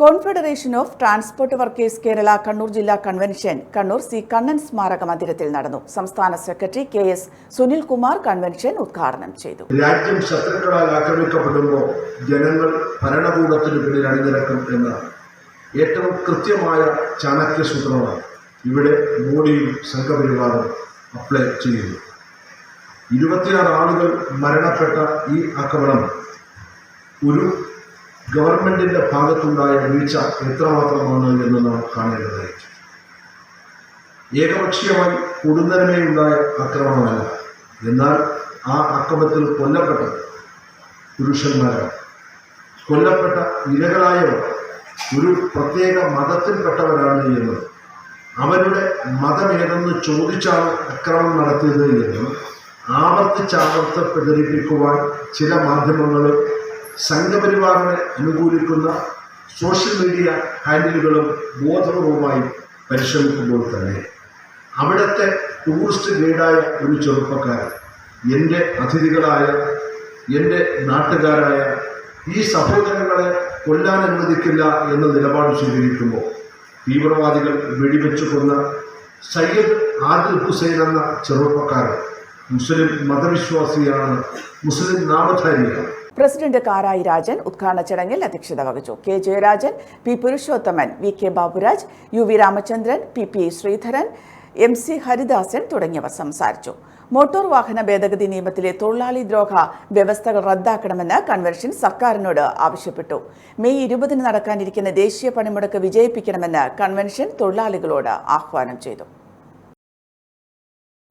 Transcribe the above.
Confederation of transport workers Kerala Kannur ജില്ലാ convention. Kannur C Kannan സ്മാരക മന്ദിരത്തിൽ നടന്നു. സംസ്ഥാന secretary K S Sunil Sunilkumar convention ഉദ്ഘാടനം ചെയ്തു. രാജ്യം ശത്രുക്കളാൽ ആക്രമിക്കപ്പെടുമ്പോൾ ജനങ്ങൾ ഭരണകൂടത്തിന് പിന്നിൽ അണിനിരക്കും എന്ന ഏറ്റവും കൃത്യമായ ചാണക്യ സൂത്രമാണ് ഇവിടെ മോഡിയും സംഘപരിവാറും അപ്ലൈ ചെയ്യുന്നു. ഇരുപത്തിയാറ് ആളുകൾ മരണപ്പെട്ട ഈ ആക്രമണം ഒരു ഗവൺമെന്റിന്റെ ഭാഗത്തുണ്ടായ വീഴ്ച എത്രമാത്രമാണ് എന്ന് നാം കാണേണ്ടതായി. ഏകപക്ഷീയമായി കൊടുന്നരമേയുണ്ടായ ആക്രമണമല്ല എന്നാൽ ആ അക്രമത്തിൽ കൊല്ലപ്പെട്ട പുരുഷന്മാരാണ്. കൊല്ലപ്പെട്ട ഇരകളായവർ ഒരു പ്രത്യേക മതത്തിൽപ്പെട്ടവരാണ് എന്ന്. അവരുടെ മതമേതെന്ന് ചോദിച്ചാണ് അക്രമം നടത്തിയത് എന്നും. ആവർത്തിച്ചാവർത്ത് പ്രചരിപ്പിക്കുവാൻ ചില മാധ്യമങ്ങളും സംഘപരിവാറിനെ അനുകൂലിക്കുന്ന സോഷ്യൽ മീഡിയ ഹാൻഡിലുകളും ബോധപൂർവമായി പരിശ്രമിക്കുമ്പോൾ തന്നെ അവിടുത്തെ ടൂറിസ്റ്റ് ഗൈഡായ ഒരു ചെറുപ്പക്കാരൻ എന്റെ അതിഥികളായ എന്റെ നാട്ടുകാരായ ഈ സഹോദരങ്ങളെ കൊല്ലാൻ അനുവദിക്കില്ല എന്ന നിലപാട് സ്വീകരിക്കുമ്പോൾ തീവ്രവാദികൾ വെടിവെച്ചു കൊന്ന സയ്യദ് ആദിൽ ഹുസൈൻ എന്ന ചെറുപ്പക്കാരൻ മുസ്ലിം മതവിശ്വാസിയാണ് മുസ്ലിം നാമധാരിയാണ്. പ്രസിഡന്റ് കാരായി രാജൻ ഉദ്ഘാടന ചടങ്ങിൽ അധ്യക്ഷത വഹിച്ചു. K Jayarajan P Purushothaman V K Baburaj U V Ramachandran P P Sreedharan M C Haridasan തുടങ്ങിയവർ സംസാരിച്ചു. മോട്ടോർ വാഹന ഭേദഗതി നിയമത്തിലെ തൊഴിലാളി ദ്രോഹ വ്യവസ്ഥകൾ റദ്ദാക്കണമെന്ന് കൺവെൻഷൻ സർക്കാരിനോട് ആവശ്യപ്പെട്ടു. മെയ് ഇരുപതിന് നടക്കാനിരിക്കുന്ന ദേശീയ പണിമുടക്ക് വിജയിപ്പിക്കണമെന്ന് കൺവെൻഷൻ തൊഴിലാളികളോട് ആഹ്വാനം ചെയ്തു.